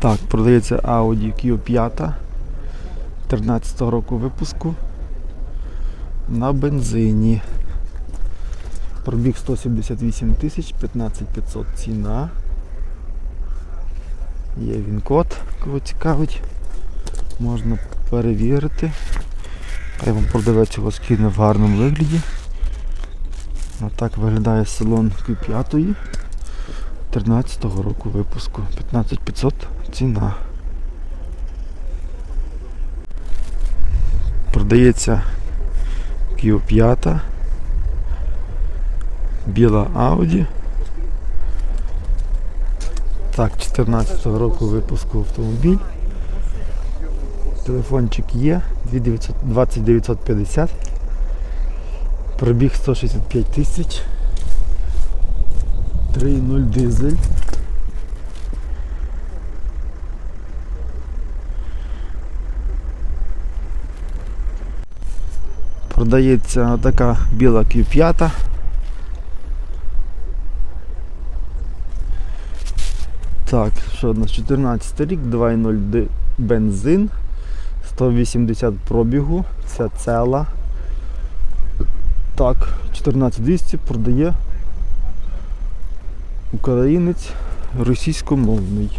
Так, продається Audi Q5 13 року випуску на бензині. Пробіг 178 тисяч, 15500 ціна. Є він код, кого цікавить. Можна перевірити. Хай вам продавець його скине в гарному вигляді. Отак виглядає салон Q5 13 року випуску. 15500 ціна. Продається Q5. Біла Audi. Так, 14 року випуску автомобіль. Телефончик є 2900 20950. Пробіг 165 тисяч. 3.0 дизель. Продається така біла Q5. Так, що у нас 14 рік, 2.0 бензин, 180 пробігу, це цела. Так, 14200 продає українець російськомовний.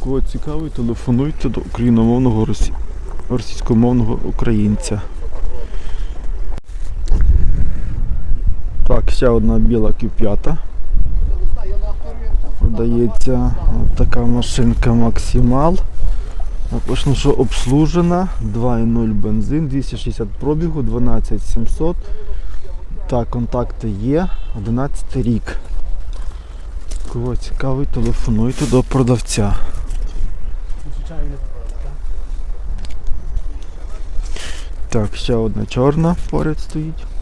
Кого цікавий, телефонуйте до україномовного росі... російськомовного українця. Так, ще одна біла Q5. Продається така машинка Максимал. Написано, що обслужена, 2.0 бензин, 260 пробігу, 12700. Так, контакти є, 11 рік. Кого цікавий, телефонуйте до продавця. Так, ще одна чорна поряд стоїть.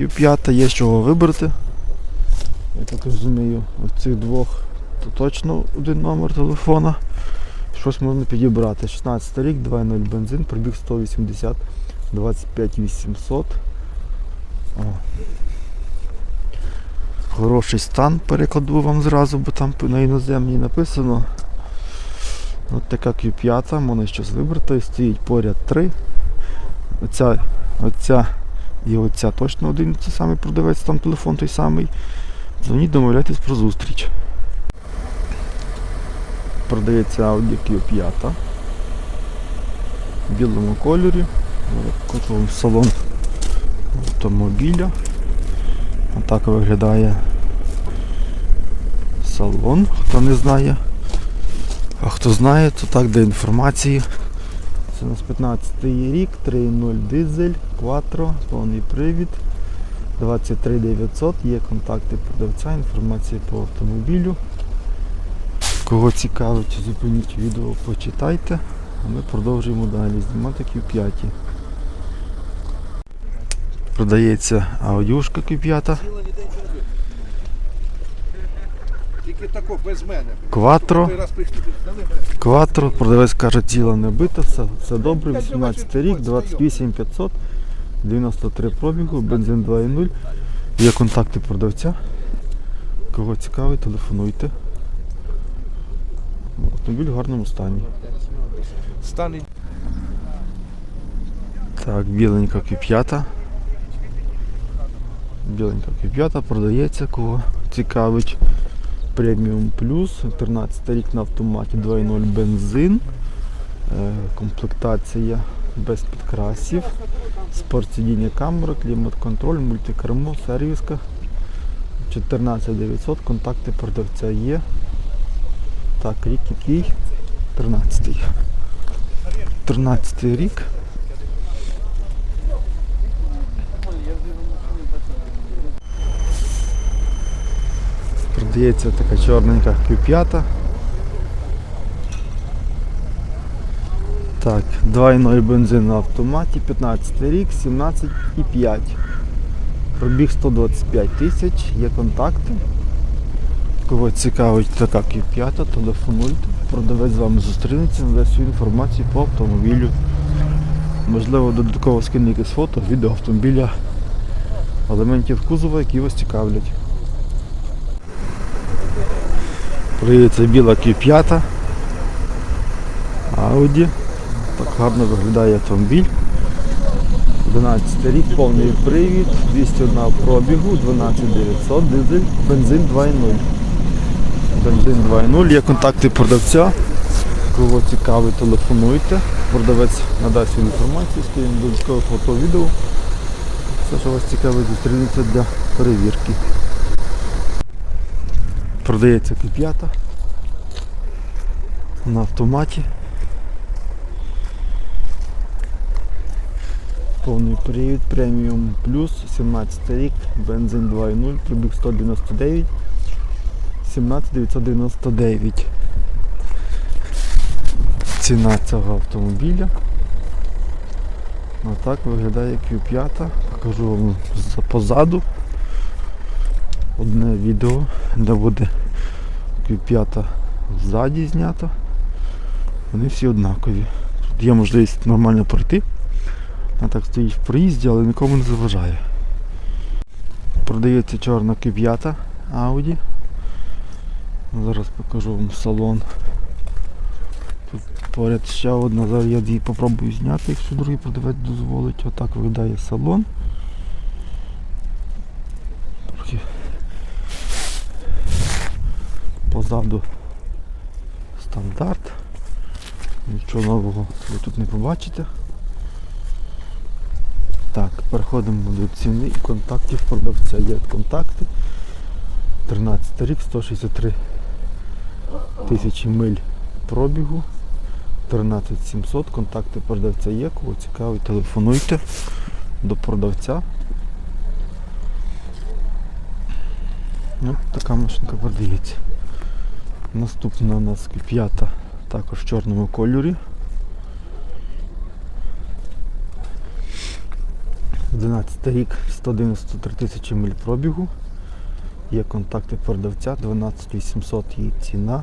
Q5 є з чого вибрати. Я так розумію, в цих двох то точно один номер телефона. Щось можна підібрати. 16 рік, 2.0 бензин, пробіг 180, 25 800. О. Хороший стан перекладу вам зразу, бо там на іноземній написано. От така Q5, можна щось вибрати. Стоїть поряд 3. Оця, оця і оця точно один це самий продавець, там телефон той самий. Дзвоніть, домовляйтесь про зустріч. Продається Audi Q5 в білому кольорі. Вам салон автомобіля. Отак виглядає салон, хто не знає. А хто знає, то так для інформації. Це у нас 15 рік, 3.0 дизель, Quattro, повний привід. 23 900, є контакти продавця, інформація по автомобілю. Кого цікавить, зупиніть відео, почитайте, а ми продовжуємо далі знімати Q5. Продається аудюшка Q5, Тільки тако без мене. Мене. Quattro, продавець каже, тіло не бите, все, все добре, 18 рік, 28 500, 93 пробігу, бензин 2.0. Є контакти продавця. Кого цікавить, телефонуйте. Автомобіль в гарному стані. Стане Так, біленька Q5. Біленька Q5 продається, кого цікавить. Преміум плюс, 13 рік на автоматі 2.0 бензин. Е, Комплектація без підкрасів. Спортсидіння камера, клімат-контроль, мультикермо, сервіска. 14900, контакти продавця є. Так, рік який? 13-й. 13 рік. Продається така чорненька Q5. Так, 2.0 бензин на автоматі, 15 рік, 17,5. Пробіг 125 тисяч, є контакти. Кого цікавить така Q5, телефонуйте. Продавець з вами зустрінеться, надасть всю інформацію по автомобілю. Можливо, додатково скине якесь фото, відео автомобіля, елементів кузова, які вас цікавлять. Продається біла Q5. Audi. Так гарно виглядає автомобіль. 11 рік, повний привід, 201 пробігу, 12900, дизель, бензин 2.0. Бензин 2.0, є контакти продавця. Кого цікавий, телефонуйте. Продавець надасть інформацію, скинемо додаткове фото відео. Все, що вас цікавить, зустрінеться для перевірки. Продається Q5 на автоматі. Повний привід, преміум плюс, 17 рік, бензин 2.0, пробіг 199, 17999. Ціна цього автомобіля. Отак виглядає Q5. Покажу вам позаду одне відео, де буде Q5 ззаді знято. Вони всі однакові. Тут є можливість нормально пройти. Вона так стоїть в проїзді, але нікому не заважає. Продається чорна Q5 Audi. Зараз покажу вам салон. Тут поряд ще одна, зараз я її попробую зняти, якщо другий продавець дозволить. Отак виглядає салон. Позаду стандарт. Нічого нового ви тут не побачите. Так, переходимо до ціни і контактів продавця. Є контакти. 13 рік, 163 тисячі миль пробігу. 13700, контакти продавця є, кого цікавить, телефонуйте до продавця. Ну, така машинка продається. Наступна у нас п'ята також в чорному кольорі. 11 рік, 193 тисячі миль пробігу. Є контакти продавця, 12800 її ціна.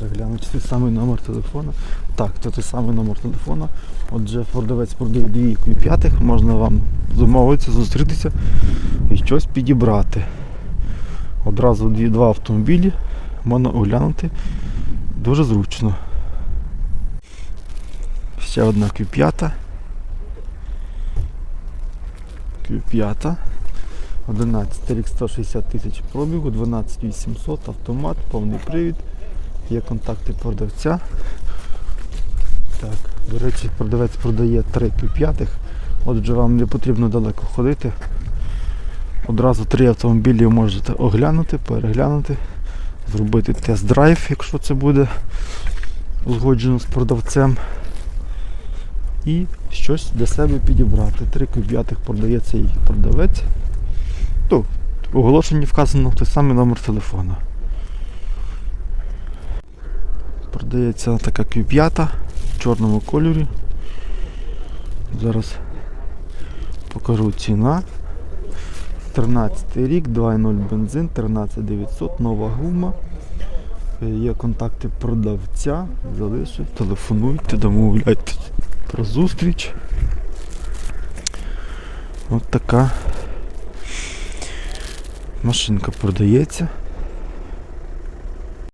Заглянути той самий номер телефона. Так, це той самий номер телефона. Отже, продавець продає дві Q5, можна вам замовитися, зустрітися і щось підібрати. Одразу дві, два автомобілі можна оглянути дуже зручно. Ще одна Q5. Q5. 11 рік 160 тисяч пробігу, 12800, автомат, повний привід. Є контакти продавця. Так, до речі, продавець продає 3 Q5. Отже, вам не потрібно далеко ходити. Одразу три автомобілі можете оглянути, переглянути, зробити тест-драйв, якщо це буде узгоджено з продавцем. І щось для себе підібрати. Три Q5 продає цей продавець. То, в оголошенні вказано той самий номер телефона. Продається така Q5 в чорному кольорі. Зараз покажу ціна. 13 рік, 2.0 бензин, 13900, нова гума. Є контакти продавця, залишив, телефонуйте, домовляйтесь про зустріч. От така машинка продається.